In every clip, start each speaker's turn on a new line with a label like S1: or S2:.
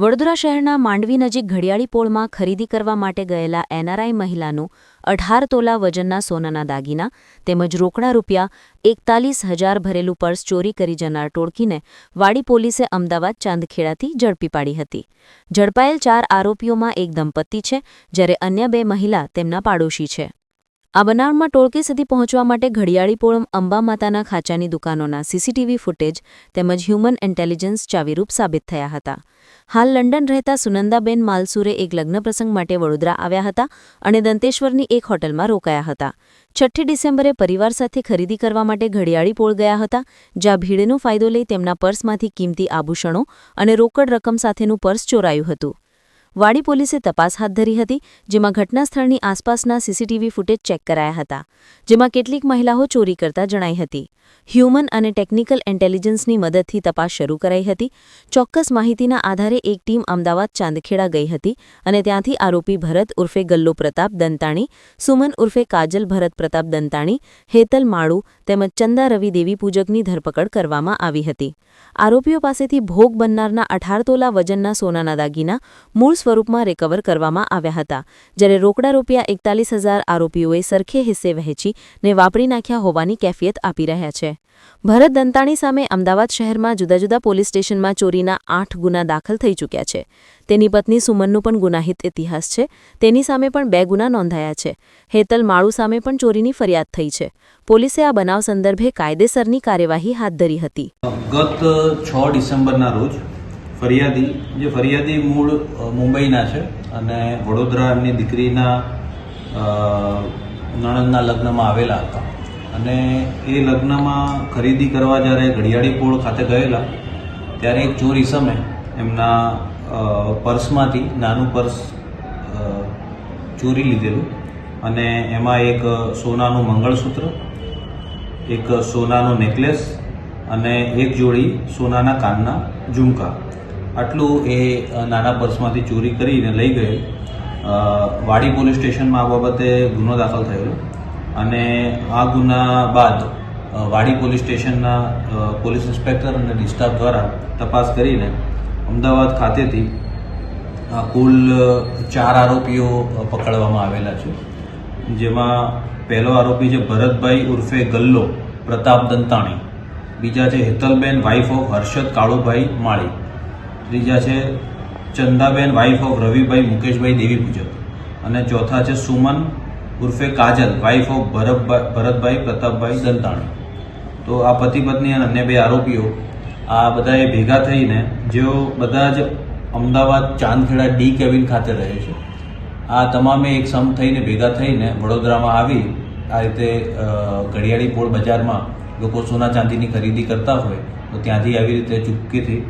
S1: વડોદરા શહેરના માંડવી નજીક ઘડિયાળી પોળમાં ખરીદી કરવા માટે ગયેલા એનઆરઆઈ મહિલાનું અઢાર તોલા વજનના સોનાના દાગીના તેમજ રોકડા રૂપિયા એકતાલીસ હજાર ભરેલું પર્સ ચોરી કરી જનાર ટોળકીને વાડી પોલીસે અમદાવાદ ચાંદખેડાથી ઝડપી પાડી હતી. ઝડપાયેલ ચાર આરોપીઓમાં એક દંપતી છે, જ્યારે અન્ય બે મહિલા તેમના પાડોશી છે. આ બનાવમાં ટોળકી સુધી પહોંચવા માટે ઘડિયાળીપોળમ અંબા માતાના ખાંચાની દુકાનોના સીસીટીવી ફૂટેજ તેમજ હ્યુમન ઇન્ટેલિજન્સ ચાવીરૂપ સાબિત થયા હતા. હાલ લંડન રહેતા સુનંદાબેન માલસુરે એક લગ્ન પ્રસંગ માટે વડોદરા આવ્યા હતા અને દંતેશ્વરની એક હોટલમાં રોકાયા હતા. છઠ્ઠી ડિસેમ્બરે પરિવાર સાથે ખરીદી કરવા માટે ઘડિયાળીપોળ ગયા હતા, જ્યાં ભીડનો ફાયદો લઈ તેમના પર્સમાંથી કિંમતી આભૂષણો અને રોકડ રકમ સાથેનું પર્સ ચોરાયું હતું. વાડી પોલીસે તપાસ હાથ ધરી હતી, જેમાં ઘટના સ્થળની આસપાસના સીસીટીવી ફૂટેજ ચેક કરાયા હતા, જેમાં કેટલીક મહિલાઓ ચોરી કરતા જણાઈ હતી. હ્યુમન અને ટેકનિકલ ઇન્ટેલિજન્સની મદદથી તપાસ શરૂ કરાઈ હતી. ચોક્કસ માહિતીના આધારે એક ટીમ અમદાવાદ ચાંદખેડા ગઈ હતી અને ત્યાંથી આરોપી ભરત ઉર્ફે ગલ્લો પ્રતાપ દંતાણી, સુમન ઉર્ફે કાજલ ભરત પ્રતાપ દંતાણી, હેતલ માળુ તેમજ ચંદા રવિ દેવી પૂજકની ધરપકડ કરવામાં આવી હતી. આરોપીઓ પાસેથી ભોગ બનનારના અઢાર તોલા વજનના સોનાના દાગીના, મૂળ સ્વરૂપમાં રિકવર કરવામાં આવ્યા હતા. જ્યારે રોકડા રૂપિયા એકતાલીસ હજાર આરોપીઓએ સરખે હિસ્સે વહેંચી ને વાપરી નાખ્યા હોવાની કેફિયત આપી રહ્યા છે. ભરત દંતાણી સામે અમદાવાદ શહેરમાં જુદા જુદા પોલીસ સ્ટેશનમાં ચોરીના આઠ ગુના દાખલ થઈ ચૂક્યા છે. તેની પત્ની સુમનનું પણ ગુનાહિત ઇતિહાસ છે. તેની સામે પણ બે ગુના નોંધાયા છે. હેતલ માળુ સામે પણ ચોરીની ફરિયાદ થઈ છે. પોલીસે આ બનાવ સંદર્ભે કાયદેસરની કાર્યવાહી હાથ ધરી હતી.
S2: ગત છ ડિસેમ્બરના રોજ ફરિયાદી, જે ફરિયાદી મૂળ મુંબઈના છે અને વડોદરા એમની દીકરીના નણંદના લગ્નમાં આવેલા હતા. અને એ લગ્નમાં ખરીદી કરવા જ્યારે ઘડિયાળી પોળ ખાતે ગયેલા, ત્યારે એક ચોરી સમે એમના પર્સમાંથી, નાનું પર્સ ચોરી લીધેલું અને એમાં એક સોનાનું મંગળસૂત્ર, એક સોનાનો નેકલેસ અને એક જોડી સોનાના કાનના ઝુમકા. આટલું એ નાના પર્સમાંથી ચોરી કરીને લઈ ગયેલ. વાડી પોલીસ સ્ટેશનમાં આ બાબતે ગુનો દાખલ થયેલો. અને આ ગુના બાદ વાડી પોલીસ સ્ટેશનના પોલીસ ઇન્સ્પેક્ટર અને ડિસ્ટાફ દ્વારા તપાસ કરીને અમદાવાદ ખાતેથી કુલ ચાર આરોપીઓ પકડવામાં આવેલા છે. જેમાં પહેલો આરોપી છે ભરતભાઈ ઉર્ફે ગલ્લો પ્રતાપ દંતાણી. બીજા છે હેતલબેન વાઇફ ઓફ હર્ષદ કાળુભાઈ માળી. ત્રીજા છે ચંદાબેન વાઇફ ઓફ રવિભાઈ, મુકેશભાઈ દેવી પૂજક. અને ચોથા છે સુમન ઉર્ફે કાજલ વાઇફ ઓફ ભરતભાઈ ભરતભાઈ, પ્રતાપભાઈ દંતાણી. તો આ પતિ પત્ની અને અન્ય બે આરોપીઓ આ બધાએ ભેગા થઈને જેઓ બધા જ અમદાવાદ ચાંદખેડા ડી કેબિન ખાતે રહે છે. આ તમામે એક સમ થઈને ભેગા થઈને વડોદરામાં આવી આ રીતે ઘડિયાળી પોળ બજારમાં લોકો સોના ચાંદીની ખરીદી કરતા હોય તો ત્યાંથી આવી રીતે ચૂપકેથી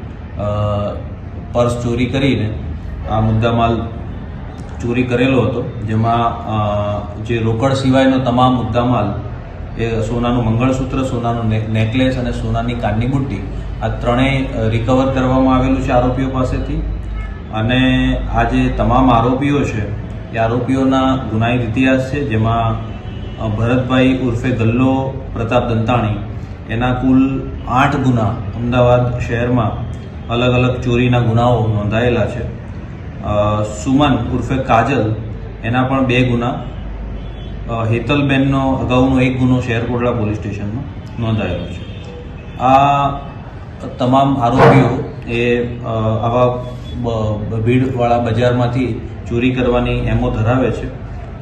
S2: પર્સ ચોરી કરીને આ મુદ્દામાલ ચોરી કરેલો હતો, જેમાં જે રોકડ સિવાયનો તમામ મુદ્દામાલ, એ સોનાનું મંગળસૂત્ર, સોનાનું નેકલેસ અને સોનાની કાનની બુટ્ટી, આ ત્રણેય રિકવર કરવામાં આવેલું છે આરોપીઓ પાસેથી. અને આ જે તમામ આરોપીઓ છે, એ આરોપીઓના ગુનાહિત ઇતિહાસ છે, જેમાં ભરતભાઈ ઉર્ફે ગલ્લો પ્રતાપ દંતાણી, એના કુલ આઠ ગુના અમદાવાદ શહેરમાં અલગ અલગ ચોરીના ગુનાઓ નોંધાયેલા છે. સુમન ઉર્ફે કાજલ, એના પણ બે ગુના. હેતલબેનનો અગાઉનો એક ગુનો શહેરકોટડા પોલીસ સ્ટેશનમાં નોંધાયેલો છે. આ તમામ આરોપીઓ એ આવા ભીડવાળા બજારમાંથી ચોરી કરવાની એમો ધરાવે છે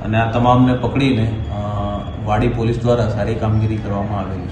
S2: અને આ તમામને પકડીને વાડી પોલીસ દ્વારા સારી કામગીરી કરવામાં આવેલી છે.